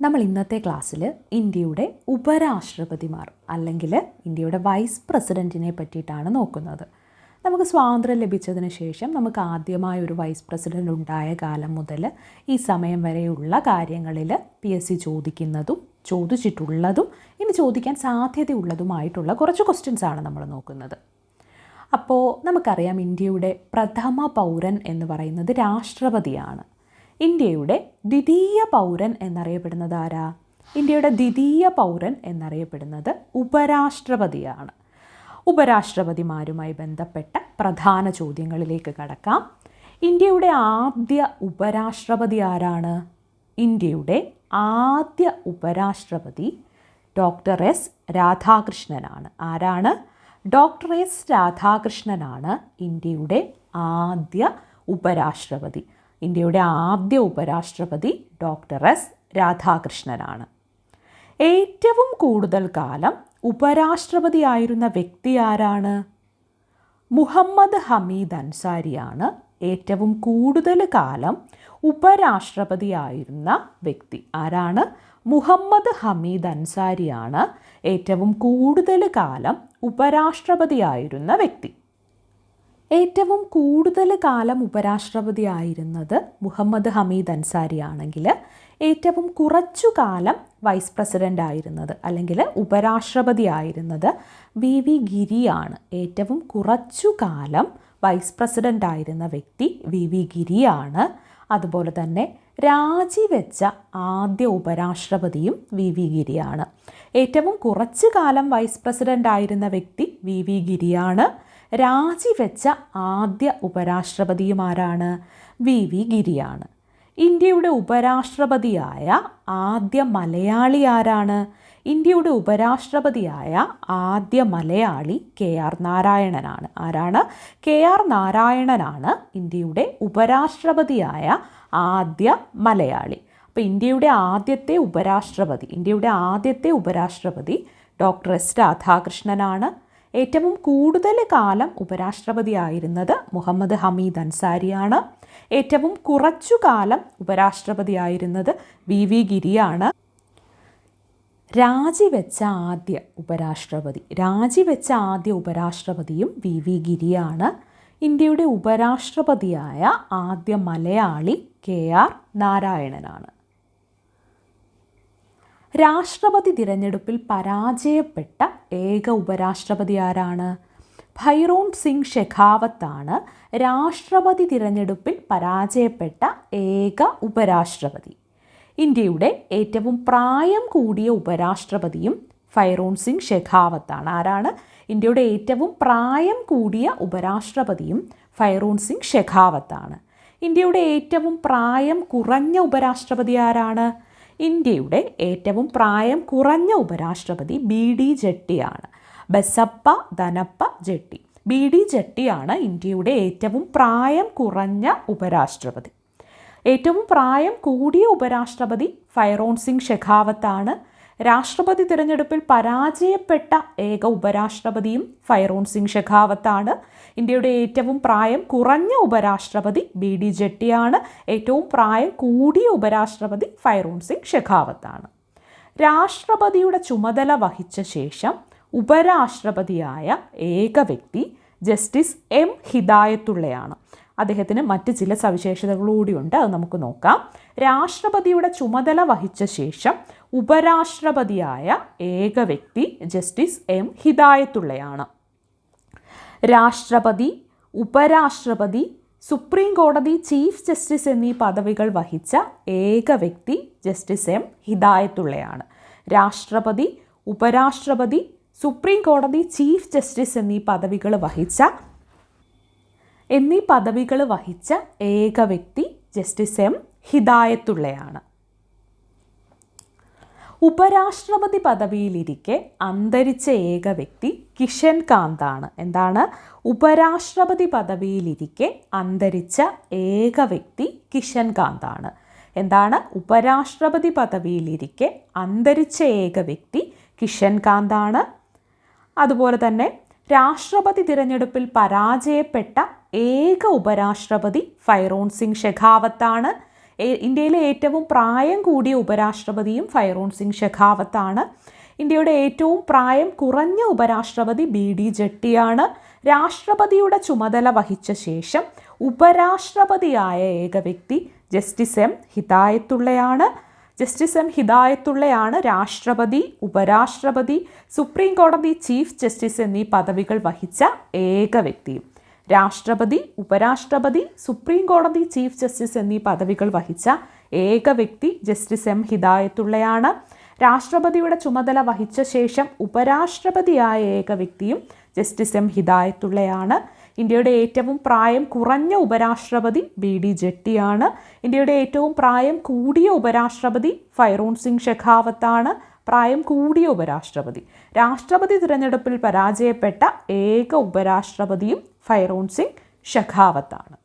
നമ്മൾ ഇന്നത്തെ ക്ലാസ്സിൽ ഇന്ത്യയുടെ ഉപരാഷ്ട്രപതിമാർ അല്ലെങ്കിൽ ഇന്ത്യയുടെ വൈസ് പ്രസിഡന്റിനെ പറ്റിയിട്ടാണ് നോക്കുന്നത്. നമുക്ക് സ്വാതന്ത്ര്യം ലഭിച്ചതിന് ശേഷം നമുക്ക് ആദ്യമായ ഒരു വൈസ് പ്രസിഡന്റ് ഉണ്ടായ കാലം മുതൽ ഈ സമയം വരെയുള്ള കാര്യങ്ങളിൽ പി എസ് സി ചോദിക്കുന്നതും ചോദിച്ചിട്ടുള്ളതും ഇനി ചോദിക്കാൻ സാധ്യതയുള്ളതുമായിട്ടുള്ള കുറച്ച് ക്വസ്റ്റ്യൻസ് ആണ് നമ്മൾ നോക്കുന്നത്. അപ്പോൾ നമുക്കറിയാം ഇന്ത്യയുടെ പ്രഥമ പൗരൻ എന്ന് പറയുന്നത് രാഷ്ട്രപതിയാണ്. ഇന്ത്യയുടെ ദ്വിതീയ പൗരൻ എന്നറിയപ്പെടുന്നത് ആരാ? ഇന്ത്യയുടെ ദ്വിതീയ പൗരൻ എന്നറിയപ്പെടുന്നത് ഉപരാഷ്ട്രപതിയാണ്. ഉപരാഷ്ട്രപതിമാരുമായി ബന്ധപ്പെട്ട പ്രധാന ചോദ്യങ്ങളിലേക്ക് കടക്കാം. ഇന്ത്യയുടെ ആദ്യ ഉപരാഷ്ട്രപതി ആരാണ്? ഇന്ത്യയുടെ ആദ്യ ഉപരാഷ്ട്രപതി ഡോക്ടർ എസ് രാധാകൃഷ്ണനാണ്. ആരാണ്? ഡോക്ടർ എസ് രാധാകൃഷ്ണനാണ് ഇന്ത്യയുടെ ആദ്യ ഉപരാഷ്ട്രപതി. ഇന്ത്യയുടെ ആദ്യ ഉപരാഷ്ട്രപതി ഡോക്ടർ എസ് രാധാകൃഷ്ണനാണ്. ഏറ്റവും കൂടുതൽ കാലം ഉപരാഷ്ട്രപതിയായിരുന്ന വ്യക്തി ആരാണ്? മുഹമ്മദ് ഹമീദ് അൻസാരിയാണ് ഏറ്റവും കൂടുതൽ കാലം ഉപരാഷ്ട്രപതിയായിരുന്ന വ്യക്തി. ആരാണ്? മുഹമ്മദ് ഹമീദ് അൻസാരിയാണ് ഏറ്റവും കൂടുതൽ കാലം ഉപരാഷ്ട്രപതിയായിരുന്ന വ്യക്തി. ഏറ്റവും കൂടുതൽ കാലം ഉപരാഷ്ട്രപതി ആയിരുന്നത് മുഹമ്മദ് ഹമീദ് അൻസാരി ആണെങ്കിൽ ഏറ്റവും കുറച്ചു കാലം വൈസ് പ്രസിഡന്റ് ആയിരുന്നത് അല്ലെങ്കിൽ ഉപരാഷ്ട്രപതി ആയിരുന്നത് വി വി ഗിരിയാണ്. ഏറ്റവും കുറച്ചു കാലം വൈസ് പ്രസിഡന്റ് ആയിരുന്ന വ്യക്തി വി വി ഗിരിയാണ്. അതുപോലെ തന്നെ രാജിവെച്ച ആദ്യ ഉപരാഷ്ട്രപതിയും വി വി ഗിരിയാണ്. ഏറ്റവും കുറച്ചു കാലം വൈസ് പ്രസിഡന്റ് ആയിരുന്ന വ്യക്തി വി വി ഗിരിയാണ്. രാജിവെച്ച ആദ്യ ഉപരാഷ്ട്രപതിയും ആരാണ് വി വി ഗിരിയാണ്. ഇന്ത്യയുടെ ഉപരാഷ്ട്രപതിയായ ആദ്യ മലയാളി ആരാണ്? ഇന്ത്യയുടെ ഉപരാഷ്ട്രപതിയായ ആദ്യ മലയാളി കെ ആർ നാരായണനാണ്. ആരാണ്? കെ ആർ നാരായണനാണ് ഇന്ത്യയുടെ ഉപരാഷ്ട്രപതിയായ ആദ്യ മലയാളി. അപ്പോൾ ഇന്ത്യയുടെ ആദ്യത്തെ ഉപരാഷ്ട്രപതി ഇന്ത്യയുടെ ആദ്യത്തെ ഉപരാഷ്ട്രപതി ഡോക്ടർ എസ് രാധാകൃഷ്ണനാണ്. ഏറ്റവും കൂടുതൽ കാലം ഉപരാഷ്ട്രപതി ആയിരുന്നത് മുഹമ്മദ് ഹമീദ് അൻസാരിയാണ്. ഏറ്റവും കുറച്ചു കാലം ഉപരാഷ്ട്രപതിയായിരുന്നത് വി വി ഗിരിയാണ്. രാജിവെച്ച ആദ്യ ഉപരാഷ്ട്രപതി രാജിവെച്ച ആദ്യ ഉപരാഷ്ട്രപതിയും വി വി ഗിരിയാണ്. ഇന്ത്യയുടെ ഉപരാഷ്ട്രപതിയായ ആദ്യ മലയാളി കെ ആർ നാരായണനാണ്. രാഷ്ട്രപതി തിരഞ്ഞെടുപ്പിൽ പരാജയപ്പെട്ട ഏക ഉപരാഷ്ട്രപതി ആരാണ്? ഭൈറോൺ സിംഗ് ഷെഖാവത്താണ് രാഷ്ട്രപതി തിരഞ്ഞെടുപ്പിൽ പരാജയപ്പെട്ട ഏക ഉപരാഷ്ട്രപതി. ഇന്ത്യയുടെ ഏറ്റവും പ്രായം കൂടിയ ഉപരാഷ്ട്രപതിയും ഫൈറോൺ സിംഗ് ഷെഖാവത്താണ്. ആരാണ്? ഇന്ത്യയുടെ ഏറ്റവും പ്രായം കൂടിയ ഉപരാഷ്ട്രപതിയും ഫൈറോൺ സിംഗ് ഷെഖാവത്താണ്. ഇന്ത്യയുടെ ഏറ്റവും പ്രായം കുറഞ്ഞ ഉപരാഷ്ട്രപതി ആരാണ്? ഇന്ത്യയുടെ ഏറ്റവും പ്രായം കുറഞ്ഞ ഉപരാഷ്ട്രപതി ബി ഡി ജെട്ടിയാണ്. ബസപ്പ ധനപ്പ ജെട്ടി. ബി ഡി ജെട്ടിയാണ് ഇന്ത്യയുടെ ഏറ്റവും പ്രായം കുറഞ്ഞ ഉപരാഷ്ട്രപതി. ഏറ്റവും പ്രായം കൂടിയ ഉപരാഷ്ട്രപതി ഫൈറോൺ സിംഗ് ഷെഖാവത്താണ്. രാഷ്ട്രപതി തിരഞ്ഞെടുപ്പിൽ പരാജയപ്പെട്ട ഏക ഉപരാഷ്ട്രപതിയും ഫൈറോൺ സിംഗ് ഷെഖാവത്താണ്. ഇന്ത്യയുടെ ഏറ്റവും പ്രായം കുറഞ്ഞ ഉപരാഷ്ട്രപതി ബി ഡി ജെട്ടിയാണ്. ഏറ്റവും പ്രായം കൂടിയ ഉപരാഷ്ട്രപതി ഫൈറോൺ സിംഗ് ഷെഖാവത്താണ്. രാഷ്ട്രപതിയുടെ ചുമതല വഹിച്ച ശേഷം ഉപരാഷ്ട്രപതിയായ ഏക വ്യക്തി ജസ്റ്റിസ് എം ഹിദായത്തുള്ളയാണ്. അദ്ദേഹത്തിന് മറ്റ് ചില സവിശേഷതകളൂടിയുണ്ട് അത് നമുക്ക് നോക്കാം. രാഷ്ട്രപതിയുടെ ചുമതല വഹിച്ച ശേഷം ഉപരാഷ്ട്രപതിയായ ഏക വ്യക്തി ജസ്റ്റിസ് എം. ഹിദായത്തുള്ളയാണ്. രാഷ്ട്രപതി ഉപരാഷ്ട്രപതി സുപ്രീം കോടതി ചീഫ് ജസ്റ്റിസ് എന്നീ പദവികൾ വഹിച്ച ഏക വ്യക്തി ജസ്റ്റിസ് എം. ഹിദായത്തുള്ളയാണ്. രാഷ്ട്രപതി ഉപരാഷ്ട്രപതി സുപ്രീം കോടതി ചീഫ് ജസ്റ്റിസ് എന്നീ പദവികൾ വഹിച്ച എന്നീ പദവികൾ വഹിച്ച ഏക വ്യക്തി ജസ്റ്റിസ് എം ഹിദായത്തുള്ളയാണ്. ഉപരാഷ്ട്രപതി പദവിയിലിരിക്കെ അന്തരിച്ച ഏക വ്യക്തി കിഷൻ കാന്താണ്. എന്താണ്? ഉപരാഷ്ട്രപതി പദവിയിലിരിക്കെ അന്തരിച്ച ഏക വ്യക്തി കിഷൻ കാന്താണ്. എന്താണ്? ഉപരാഷ്ട്രപതി പദവിയിലിരിക്കെ അന്തരിച്ച ഏക വ്യക്തി കിഷൻ കാന്താണ്. അതുപോലെ തന്നെ രാഷ്ട്രപതി തിരഞ്ഞെടുപ്പിൽ പരാജയപ്പെട്ട ഏക ഉപരാഷ്ട്രപതി ഫൈറോൺ സിംഗ് ഷെഖാവത്താണ്. ഇന്ത്യയിലെ ഏറ്റവും പ്രായം കൂടിയ ഉപരാഷ്ട്രപതിയും ഫൈറോൺ സിംഗ് ഷെഖാവത്താണ്. ഇന്ത്യയുടെ ഏറ്റവും പ്രായം കുറഞ്ഞ ഉപരാഷ്ട്രപതി ബി ഡി ജെട്ടിയാണ്. രാഷ്ട്രപതിയുടെ ചുമതല വഹിച്ച ശേഷം ഉപരാഷ്ട്രപതിയായ ഏക വ്യക്തി ജസ്റ്റിസ് എം ഹിതായത്തുള്ളയാണ് ജസ്റ്റിസ് എം ഹിദായത്തുള്ളയാണ് രാഷ്ട്രപതി ഉപരാഷ്ട്രപതി സുപ്രീം കോടതി ചീഫ് ജസ്റ്റിസ് എന്നീ പദവികൾ വഹിച്ച ഏക വ്യക്തിയും. രാഷ്ട്രപതി ഉപരാഷ്ട്രപതി സുപ്രീം കോടതി ചീഫ് ജസ്റ്റിസ് എന്നീ പദവികൾ വഹിച്ച ഏക വ്യക്തി ജസ്റ്റിസ് എം ഹിദായത്തുള്ളയാണ്. രാഷ്ട്രപതിയുടെ ചുമതല വഹിച്ച ശേഷം ഉപരാഷ്ട്രപതിയായ ഏക വ്യക്തിയും ജസ്റ്റിസ് എം ഹിദായത്തുള്ളയാണ്. ഇന്ത്യയുടെ ഏറ്റവും പ്രായം കുറഞ്ഞ ഉപരാഷ്ട്രപതി ബി ഡി ജെട്ടിയാണ്. ഇന്ത്യയുടെ ഏറ്റവും പ്രായം കൂടിയ ഉപരാഷ്ട്രപതി ഫൈറോൺ സിംഗ് ഷെഖാവത്താണ്. പ്രായം കൂടിയ ഉപരാഷ്ട്രപതി. രാഷ്ട്രപതി തിരഞ്ഞെടുപ്പിൽ പരാജയപ്പെട്ട ഏക ഉപരാഷ്ട്രപതിയും ഫൈറോൺ സിംഗ് ഷെഖാവത്താണ്